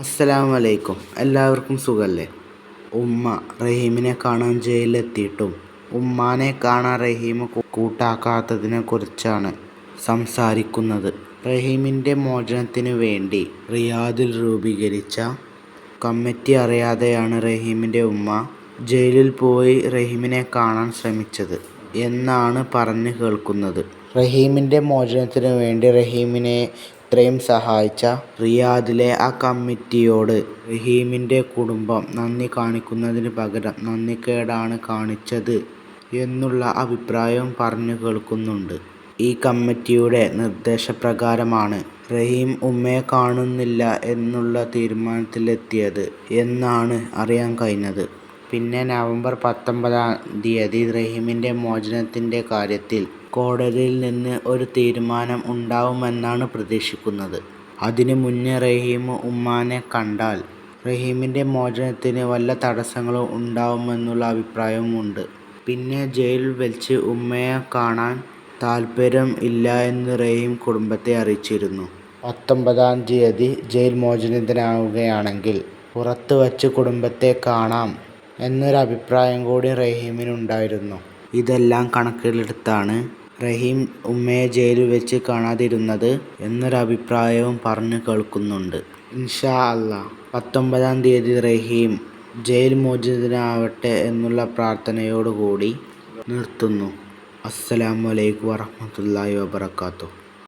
അസ്സലാമു അലൈക്കും എല്ലാവർക്കും സുഖല്ലേ? ഉമ്മ റഹീമിനെ കാണാൻ ജയിലിലെത്തിയിട്ടും ഉമ്മാനെ കാണാൻ റഹീം കൂട്ടാക്കാത്തതിനെ കുറിച്ചാണ് സംസാരിക്കുന്നത്. റഹീമിന്റെ മോചനത്തിനു വേണ്ടി റിയാദിൽ രൂപീകരിച്ച കമ്മിറ്റി അറിയാതെയാണ് റഹീമിന്റെ ഉമ്മ ജയിലിൽ പോയി റഹീമിനെ കാണാൻ ശ്രമിച്ചത് എന്നാണ് പറഞ്ഞു കേൾക്കുന്നത്. റഹീമിന്റെ മോചനത്തിനു വേണ്ടി റഹീമിനെ ഇത്രയും സഹായിച്ച റിയാദിലെ ആ കമ്മിറ്റിയോട് റഹീമിന്റെ കുടുംബം നന്ദി കാണിക്കുന്നതിന് പകരം നന്ദികേടാണ് കാണിച്ചത് എന്നുള്ള അഭിപ്രായവും പറഞ്ഞു കേൾക്കുന്നുണ്ട്. ഈ കമ്മിറ്റിയുടെ നിർദ്ദേശപ്രകാരമാണ് റഹീം ഉമ്മയെ കാണുന്നില്ല എന്നുള്ള തീരുമാനത്തിലെത്തിയത് എന്നാണ് അറിയാൻ കഴിഞ്ഞത്. പിന്നെ നവംബർ പത്തൊമ്പതാം തീയതി റഹീമിന്റെ മോചനത്തിന്റെ കാര്യത്തിൽ കോടതിയിൽ നിന്ന് ഒരു തീരുമാനം ഉണ്ടാവുമെന്നാണ് പ്രതീക്ഷിക്കുന്നത്. അതിനു മുന്നേ റഹീം ഉമ്മാനെ കണ്ടാൽ റഹീമിന്റെ മോചനത്തിന് വല്ല തടസ്സങ്ങളും ഉണ്ടാവുമെന്നുള്ള അഭിപ്രായവുമുണ്ട്. പിന്നെ ജയിലിൽ വെച്ച് ഉമ്മയെ കാണാൻ താല്പര്യം ഇല്ല എന്ന് റഹീം കുടുംബത്തെ അറിയിച്ചിരുന്നു. പത്തൊമ്പതാം തീയതി ജയിൽ മോചനത്തിനാവുകയാണെങ്കിൽ പുറത്ത് വച്ച് കുടുംബത്തെ കാണാം എന്നൊരു അഭിപ്രായം കൂടി റഹീമിനുണ്ടായിരുന്നു. ഇതെല്ലാം കണക്കിലെടുത്താണ് റഹീം ഉമ്മയെ ജയിലിൽ വെച്ച് കാണാതിരുന്നത് എന്നൊരഭിപ്രായവും പറഞ്ഞു കേൾക്കുന്നുണ്ട്. ഇൻഷാ അല്ലാ പത്തൊമ്പതാം തീയതി റഹീം ജയിൽ മോചിതനാവട്ടെ എന്നുള്ള പ്രാർത്ഥനയോടുകൂടി നിർത്തുന്നു. അസ്സലാമു അലൈക്കും വറഹ്മത്തുള്ളാഹി വബറകാതുഹു.